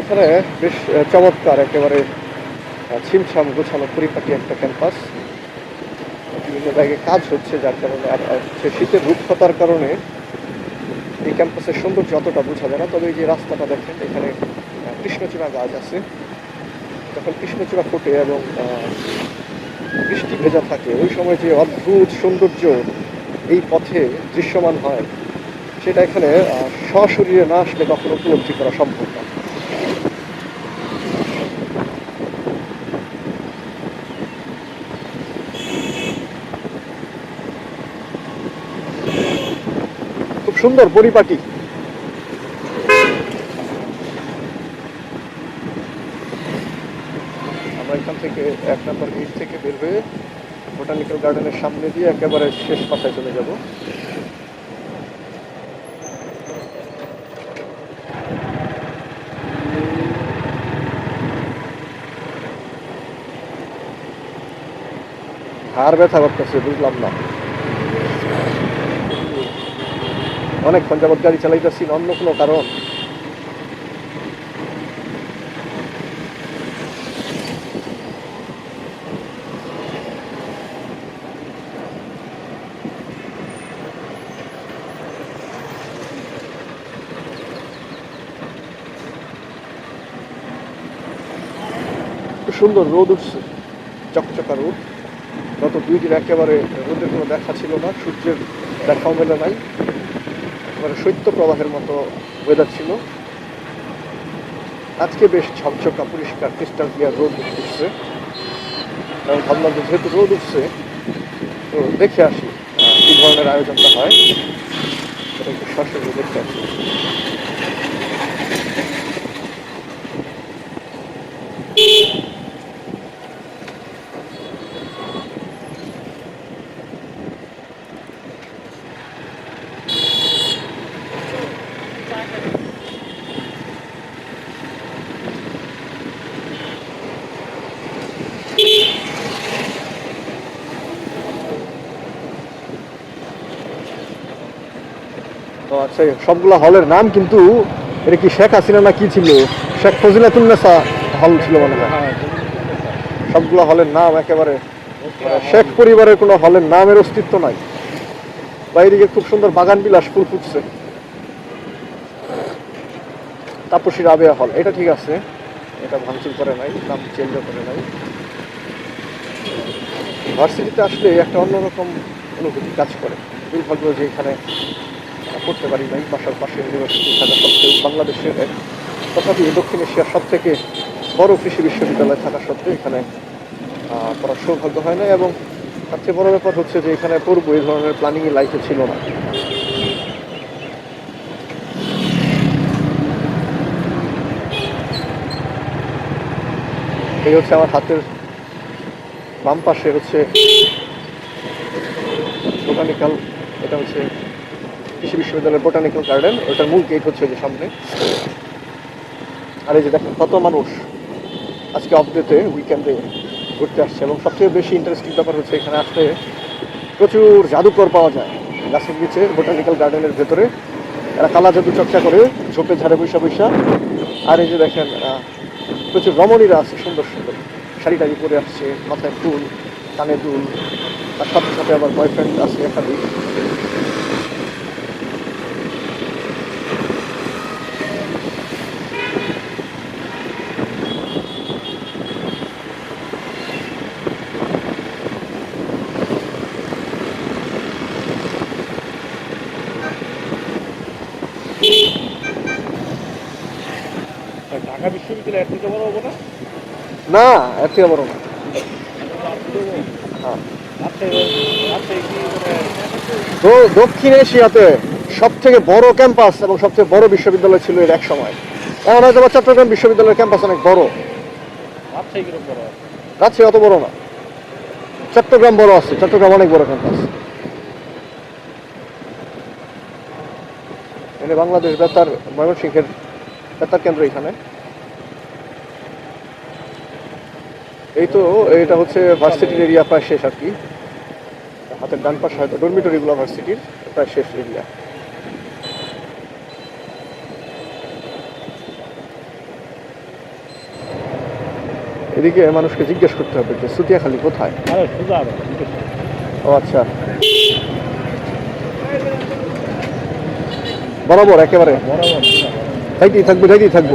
এখানে বেশ চমৎকার একেবারে ছিমছাম গোছানো পরিপাটি একটা ক্যাম্পাস। বিভিন্ন জায়গায় কাজ হচ্ছে, যার কারণে আর হচ্ছে শীতের রূপকতার কারণে এই ক্যাম্পাসের সৌন্দর্য যতটা বোঝা যায় না। তবে এই যে রাস্তাটা দেখেন, এখানে কৃষ্ণচূড়া গাছ আছে। যখন কৃষ্ণচূড়া ফোটে এবং বৃষ্টি ভেজা থাকে, ওই সময় যে অদ্ভুত সৌন্দর্য এই পথে দৃশ্যমান হয়, সেটা এখানে সশরীরে না আসলে কখনো উপলব্ধি করা সম্ভব না। সুন্দর পরিপাটি। আমরা এখান থেকে এক নম্বর গেট থেকে বের হয়ে বোটানিক্যাল গার্ডেনের সামনে দিয়ে একেবারে শেষ পাতায় চলে যাব। হাড় ব্যথা করতেছে, বুঝলাম না। অনেকক্ষণ যাবত গাড়ি চালাইতেছি, অন্য কোনো কারণ। সুন্দর রোদ উঠছে, চকচকা রোদ। গত দুই দিন একেবারে রোদের কোনো দেখা ছিল না, সূর্যের দেখাও মেলে নাই। একেবারে শৈত্য প্রবাহের মতো ওয়েদার ছিল। আজকে বেশ ঝকঝকা, পরিষ্কার ক্রিস্টাল ক্লিয়ার রোদ উঠছে। কারণ ভাবলাম যেহেতু রোদ উঠছে, তো দেখে আসি কী ধরনের আয়োজনটা হয়। একটু সরাসরি দেখতে আসি। সবগুলা হলের নাম কিন্তু এটা কি শেখ হাসিনা না কি ছিল? শেখ ফজিলাতুন্নেসা হল ছিল মনে হয়। সবগুলা হলের নাম একেবারে শেখ পরিবারের কোনো হলের নামের অস্তিত্ব নাই। বাইরে খুব সুন্দর বাগান বিলাস ফুল ফুটছে। তাপসী রাবেয়া হল এটা ঠিক আছে। এটা ভাঙচুর করে নাই নাম চেঞ্জও করে নাই। ভার্সিটিতে আসলে একটা অন্যরকম অনুভূতি কাজ করে। দুর্ভাগ্য যে পড়তে পারি নাই বাসার পাশে ইউনিভার্সিটি থাকা সত্ত্বেও বাংলাদেশের এক, তথাপি দক্ষিণ এশিয়ার সব থেকে বড় কৃষি বিশ্ববিদ্যালয় থাকা সত্ত্বেও এখানে পড়ার সৌভাগ্য হয় না এবং তার চেয়ে বড় ব্যাপার হচ্ছে যে এখানে পড়ব এই ধরনের প্ল্যানিং লাইফে ছিল না। এই হচ্ছে আমার হাতের বাম পাশে হচ্ছে বোটানিক্যাল এটা হচ্ছে কৃষি বিশ্ববিদ্যালয়ের বোটানিক্যাল গার্ডেন ওটার মূল গেট হচ্ছে যে সামনে। আর এই যে দেখেন কত মানুষ আজকে অফডেতে উইকেন্ডে ঘুরতে আসছে এবং সবচেয়ে বেশি ইন্টারেস্টিং ব্যাপার হচ্ছে এখানে আসলে প্রচুর জাদুকর পাওয়া যায়। গাছের নিচে বোটানিক্যাল গার্ডেনের ভেতরে। এরা কালা জাদু চর্চা করে, ঝোপে ঝাড়ে বৈশা বৈশা। আর এই যে দেখেন প্রচুর রমণীরা আছে, সুন্দর সুন্দর। শাড়ি টাড়ি পরে আসছে, মাথায় ফুল, কানে দুল। তার সাথে সাথে আবার বয়ফ্রেন্ড আছে একাধিক। ঢাকা বিশ্ববিদ্যালয় এর থেকে বড় হব না। এর থেকে বড় না মানে দক্ষিণ এশিয়াতে সব থেকে বড় ক্যাম্পাস এবং সবচেয়ে বড় বিশ্ববিদ্যালয় ছিল এর এক সময়। এখন হয়তো চট্টগ্রাম বিশ্ববিদ্যালয়ের ক্যাম্পাস অনেক বড়। রাজশাহী অত বড় না। চট্টগ্রাম বড় আছে, চট্টগ্রাম অনেক বড় ক্যাম্পাস। এখানে বাংলাদেশ বেতার ময়মনসিংহের বেতার কেন্দ্র এখানে। এই তো এটা হচ্ছে ভার্সিটির এরিয়া প্রায় শেষ আর কি। হাতের ডান পাশে হয়তো ডরমিটরিগুলো ভার্সিটির প্রায় শেষ এরিয়া। এদিকে মানুষকে জিজ্ঞেস করতে হবে যে সুতিয়াখালি কোথায়? ও আচ্ছা। বরাবর একেবারে। বরাবর যাইতেই থাকব যাইতেই থাকব।